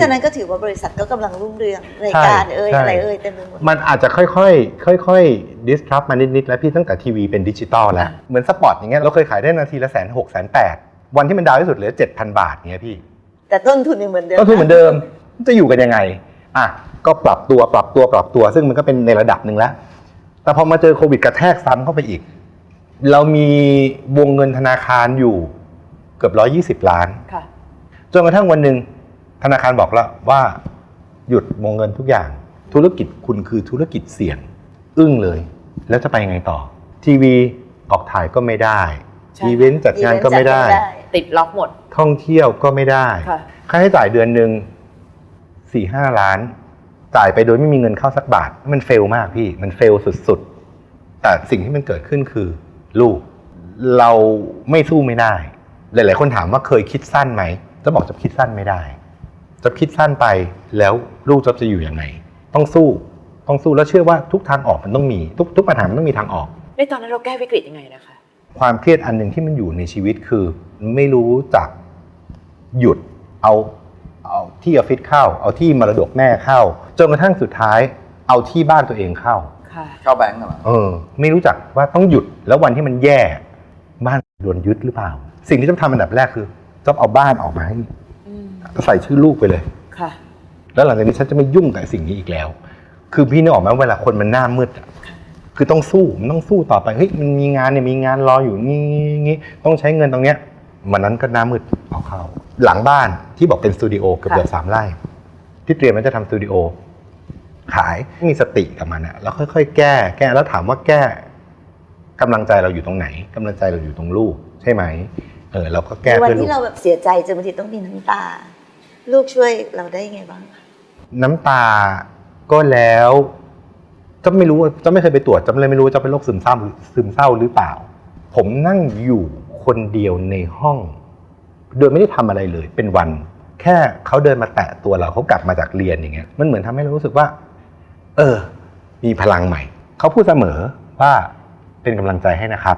ฉะนั้นก็ถือว่าบริษัทก็กำลังรุ่งเรืองรายการเอ่ยใช่ อะไรเอ่ยเต็มไปหมด มันอาจจะค่อยๆ ค่อยๆ disrupt มานิดๆ แล้วพี่ตั้งแต่ทีวีเป็นดิจิตอลแล้ว เหมือนสปอตอย่างเงี้ยเราเคยขายได้นาทีละแสนหกแสนแปดวันที่มันดาวที่สุดเหลือเจ็ดพันบาทเงี้ยพี่ แต่ต้นทุนยังเหมือนเดิม ก็คือเหมือนเดิมจะอยู่กันยังไง อะ ก็ปรับตัวปรับตัวปรับตัว ซึ่งมันก็เป็นในระดับหนึ่งแล้ว แต่พอมาเจอโควิดกระแทกซ้ำเข้าไปอีก เรามีวงเงินธนาคารอยู่เกือบร้อยี่สิบล้าน ค่ะ จนกระทั่งวันหนึ่ง ธนาคารบอกแล้วว่าหยุดวงเงินทุกอย่าง ธุรกิจคุณคือธุรกิจเสี่ยง อึ้งเลย แล้วจะไปยังไงต่อ ทีวีออกถ่ายก็ไม่ได้ใช่อีเวนต์จัดงานก็ไม่ได้ ติดล็อกหมด ท่องเที่ยวก็ไม่ได้ ค่ะ ค่าใช้จ่ายเดือนหนึ่งสี่ห้าล้าน จ่ายไปโดยไม่มีเงินเข้าสักบาท มันเฟลมากพี่ มันเฟลสุดๆ แต่สิ่งที่มันเกิดขึ้นคือลูก เราไม่สู้ไม่ได้ หลายๆ คนถามว่าเคยคิดสั้นไหมจะบอกจะคิดสั้นไม่ได้ จะคิดสั้นไปแล้วลูกจะจะอยู่ยังไง ต้องสู้ต้องสู้แล้วเชื่อว่าทุกทางออกมันต้องมี ทุกทุกปัญหามันต้องมีทางออก ในตอนนั้นเราแก้วิกฤตยังไงนะคะ ความเครียดอันหนึ่งที่มันอยู่ในชีวิตคือ ไม่รู้จักหยุดเอาเอาที่ออฟฟิศเข้า เอาที่มรดกแม่เข้าจนกระทั่งสุดท้าย เอาที่บ้านตัวเองเข้า ค่ะ เข้าแบงก์เหรอเออ ไม่รู้จักว่าต้องหยุดแล้ววันที่มันแย่ บ้านโดนยึดหรือเปล่า สิ่งที่ต้องทำอันดับแรกคือต้องเอาบ้านออกมาให้อืม ใส่ชื่อลูกไปเลย ค่ะ แล้วหลังจากนี้ฉันจะไม่ยุ่งกับสิ่งนี้อีกแล้ว คือพี่นึกออกไหมเวลาคนมันหน้ามืดอะคือต้องสู้มันต้องสู้ต่อไปเฮ้ยมันมีงานเนี่ยมีงานรออยู่นี่งี้ต้องใช้เงินตรงเนี้ยวันนั้นก็หน้ามืดเอาเข้าหลังบ้านที่บอกเป็นสตูดิโอเกือบค่ะเกือบสามไร่ที่เตรียมมันจะทำสตูดิโอขายมีสติกับมันอะแล้วค่อยๆ แก้ แก้แล้วถามว่าแก้กำลังใจเราอยู่ตรงไหนกำลังใจเราอยู่ตรงลูกใช่ไหม เออเราก็แก้ในวันเพื่อลูที่กเราแบบเสียใจจนบางทีต้องมีน้ำตา ลูกช่วยเราได้ยังไงบ้างคะน้ำตาก็แล้วจะไม่รู้จะไม่เคยไปตรวจจะเลยไม่รู้ว่าจะเป็นโรคซึมเศร้าซึมเศร้าหรือเปล่า ผมนั่งอยู่คนเดียวในห้อง โดยไม่ได้ทำอะไรเลยเป็นวัน แค่เขาเดินมาแตะตัวเราเขากลับมาจากเรียนอย่างเงี้ยมันเหมือนทำให้เรารู้สึกว่า เออ มีพลังใหม่ เขาพูดเสมอว่าเป็นกำลังใจให้นะครับ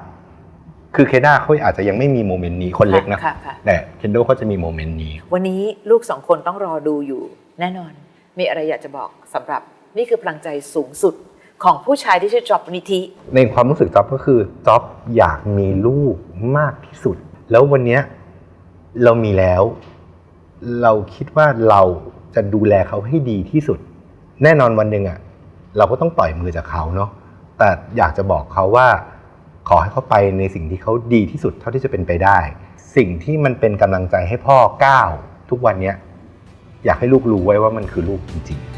คือเคด้าเขาอาจจะยังไม่มีโมเมนต์นี้คนเล็กนะค่ะค่ะแต่เคนโดเขาจะมีโมเมนต์นี้ วันนี้ลูกสองคนต้องรอดูอยู่ แน่นอน มีอะไรอยากจะบอกสำหรับนี่คือพลังใจสูงสุดของผู้ชายที่ชื่อจอบนิธิในความรู้สึกจ๊อบก็คือจ๊อบอยากมีลูกมากที่สุด แล้ววันเนี้ยเรามีแล้ว เราคิดว่าเราจะดูแลเขาให้ดีที่สุด แน่นอนวันหนึ่งอะ เราก็ต้องปล่อยมือจากเขาเนาะแต่อยากจะบอกเขาว่า ขอให้เขาไปในสิ่งที่เขาดีที่สุดเท่าที่จะเป็นไปได้ สิ่งที่มันเป็นกำลังใจให้พ่อก้าวทุกวันเนี้ยอยากให้ลูกรู้ไว้ว่ามันคือลูกจริงๆ